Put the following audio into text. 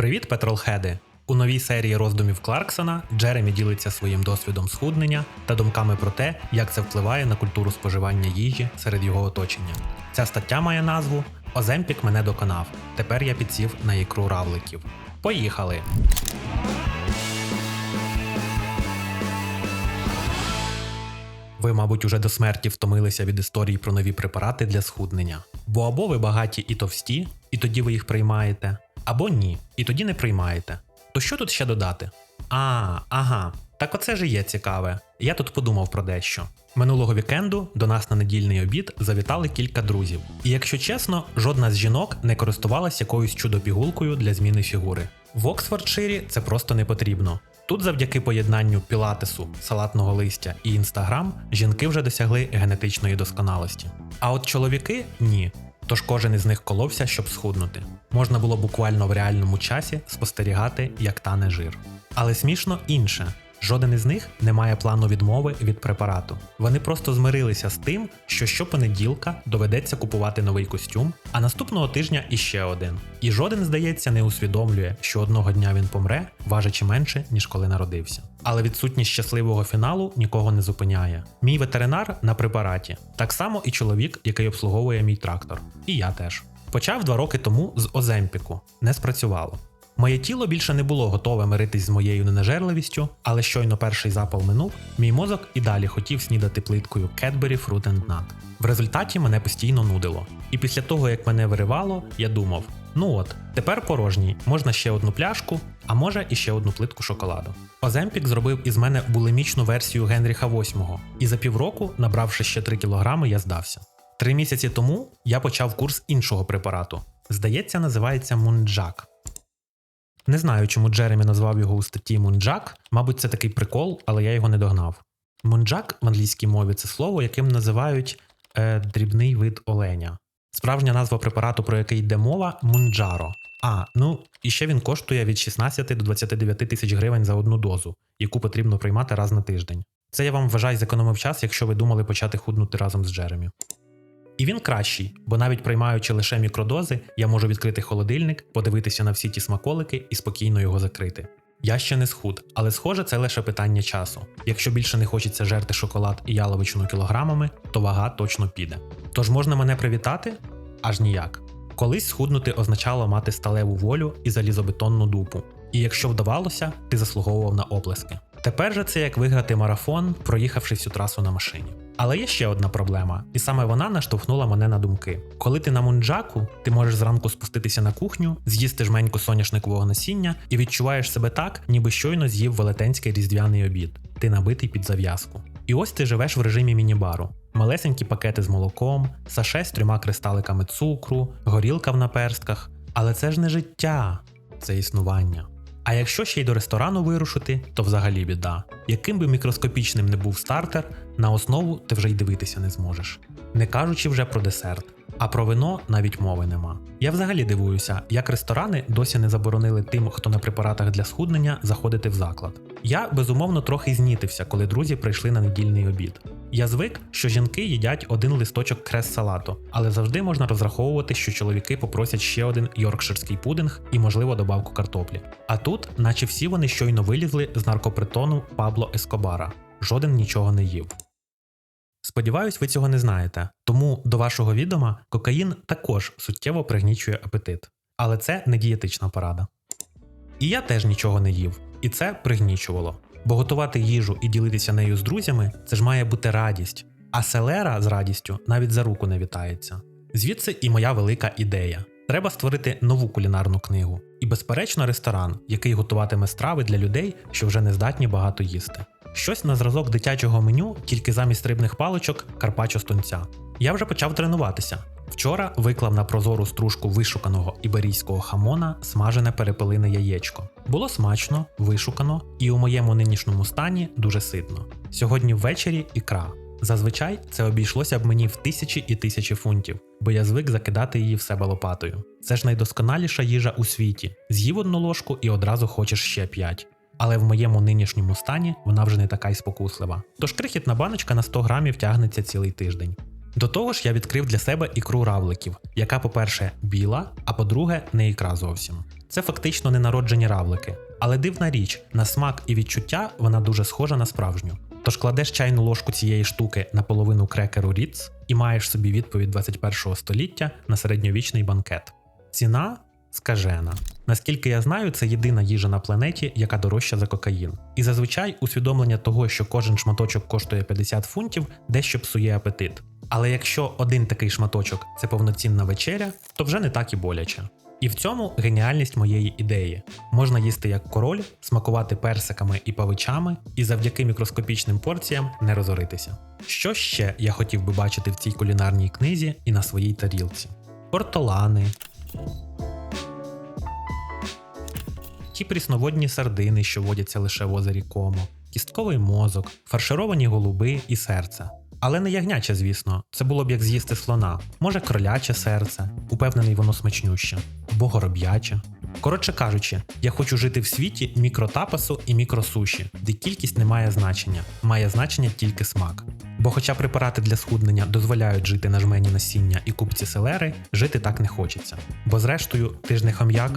Привіт, петролхеди! У новій серії роздумів Кларксона Джеремі ділиться своїм досвідом схуднення та думками про те, як це впливає на культуру споживання їжі серед його оточення. Ця стаття має назву Оземпік мене доконав. Тепер я підсів на ікру равликів. Поїхали! Ви, мабуть, уже до смерті втомилися від історії про нові препарати для схуднення. Бо або ви багаті і товсті, і тоді ви їх приймаєте, або ні, і тоді не приймаєте. То що тут ще додати? А, ага, так оце ж і є цікаве. Я тут подумав про дещо. Минулого вікенду до нас на недільний обід завітали кілька друзів. І якщо чесно, жодна з жінок не користувалась якоюсь чудо-пігулкою для зміни фігури. В Оксфордширі це просто не потрібно. Тут, завдяки поєднанню пілатесу, салатного листя і інстаграм, жінки вже досягли генетичної досконалості. А от чоловіки ні. Тож кожен із них коловся, щоб схуднути. Можна було буквально в реальному часі спостерігати, як тане жир. Але смішно інше. Жоден із них не має плану відмови від препарату. Вони просто змирилися з тим, що щопонеділка доведеться купувати новий костюм, а наступного тижня іще один. І жоден, здається, не усвідомлює, що одного дня він помре, важачи менше, ніж коли народився. Але відсутність щасливого фіналу нікого не зупиняє. Мій ветеринар на препараті, так само і чоловік, який обслуговує мій трактор. І я теж. Почав два роки тому з Оземпіку. Не спрацювало. Моє тіло більше не було готове миритись з моєю ненажерливістю, але щойно перший запал минув, мій мозок і далі хотів снідати плиткою Cadbury Fruit and Nut. В результаті мене постійно нудило. І після того, як мене виривало, я думав: ну от, тепер порожній, можна ще одну пляшку, а може і ще одну плитку шоколаду. Оземпік зробив із мене булимічну версію Генріха VIII, і за півроку, набравши ще 3 кілограми, я здався. Три місяці тому я почав курс іншого препарату. Здається, називається Мунджак. Не знаю, чому Джеремі назвав його у статті Мунджак. Мабуть, це такий прикол, але я його не догнав. Мунджак в англійській мові це слово, яким називають е, дрібний вид оленя. Справжня назва препарату, про який йде мова мунджаро. А, ну і ще він коштує від 16 до 29 тисяч гривень за одну дозу, яку потрібно приймати раз на тиждень. Це я вам вважаю зекономив час, якщо ви думали почати худнути разом з Джеремі. І він кращий, бо навіть приймаючи лише мікродози, я можу відкрити холодильник, подивитися на всі ті смаколики і спокійно його закрити. Я ще не схуд, але схоже, це лише питання часу. Якщо більше не хочеться жерти шоколад і яловичину кілограмами, то вага точно піде. Тож можна мене привітати? Аж ніяк. Колись схуднути означало мати сталеву волю і залізобетонну дупу. І якщо вдавалося, ти заслуговував на оплески. Тепер же це як виграти марафон, проїхавши всю трасу на машині. Але є ще одна проблема, і саме вона наштовхнула мене на думки. Коли ти на мунджаку, ти можеш зранку спуститися на кухню, з'їсти жменьку соняшникового насіння і відчуваєш себе так, ніби щойно з'їв велетенський різдвяний обід. Ти набитий під зав'язку. І ось ти живеш в режимі міні-бару. Малесенькі пакети з молоком, саше з трьома кристаликами цукру, горілка в наперстках. Але це ж не життя, це існування. А якщо ще й до ресторану вирушити, то взагалі біда. Яким би мікроскопічним не був стартер, на основу ти вже й дивитися не зможеш. Не кажучи вже про десерт. А про вино навіть мови нема. Я взагалі дивуюся, як ресторани досі не заборонили тим, хто на препаратах для схуднення, заходити в заклад. Я безумовно трохи знітився, коли друзі прийшли на недільний обід. Я звик, що жінки їдять один листочок крес салату, але завжди можна розраховувати, що чоловіки попросять ще один йоркширський пудинг і, можливо, добавку картоплі. А тут, наче всі вони щойно вилізли з наркопритону Пабло Ескобара. Жоден нічого не їв. Сподіваюсь, ви цього не знаєте, тому до вашого відома кокаїн також суттєво пригнічує апетит. Але це не дієтична порада. І я теж нічого не їв, і це пригнічувало. Бо готувати їжу і ділитися нею з друзями це ж має бути радість. А селера з радістю навіть за руку не вітається. Звідси і моя велика ідея. Треба створити нову кулінарну книгу і, безперечно, ресторан, який готуватиме страви для людей, що вже не здатні багато їсти. Щось на зразок дитячого меню, тільки замість рибних паличок карпачо з тунця. Я вже почав тренуватися. Вчора виклав на прозору стружку вишуканого іберійського хамона смажене перепелине яєчко. Було смачно, вишукано і у моєму нинішньому стані дуже ситно. Сьогодні ввечері ікра. Зазвичай це обійшлося б мені в тисячі і тисячі фунтів, бо я звик закидати її в себе лопатою. Це ж найдосконаліша їжа у світі. З'їв одну ложку і одразу хочеш ще п'ять. Але в моєму нинішньому стані вона вже не така й спокуслива. Тож крихітна баночка на 100 грамів тягнеться цілий тиждень. До того ж, я відкрив для себе ікру равликів, яка, по-перше, біла, а по-друге, не ікра зовсім. Це фактично ненароджені равлики. Але дивна річ, на смак і відчуття вона дуже схожа на справжню. Тож кладеш чайну ложку цієї штуки на половину крекеру Ріц і маєш собі відповідь 21 століття на середньовічний банкет. Ціна скажена. Наскільки я знаю, це єдина їжа на планеті, яка дорожча за кокаїн. І зазвичай усвідомлення того, що кожен шматочок коштує 50 фунтів, дещо псує апетит. Але якщо один такий шматочок це повноцінна вечеря, то вже не так і боляче. І в цьому геніальність моєї ідеї. Можна їсти як король, смакувати персиками і павичами, і завдяки мікроскопічним порціям не розоритися. Що ще я хотів би бачити в цій кулінарній книзі і на своїй тарілці? Ортолани, ті прісноводні сардини, що водяться лише в озері Комо, кістковий мозок, фаршировані голуби і серце. Але не ягняче, звісно, це було б як з'їсти слона, може кроляче серце, упевнений воно смачнюще, або гороб'яче. Коротше кажучи, я хочу жити в світі мікротапасу і мікросуші, де кількість не має значення, має значення тільки смак. Бо хоча препарати для схуднення дозволяють жити на жмені насіння і купці селери, жити так не хочеться. Бо зрештою, ти ж не хам'як.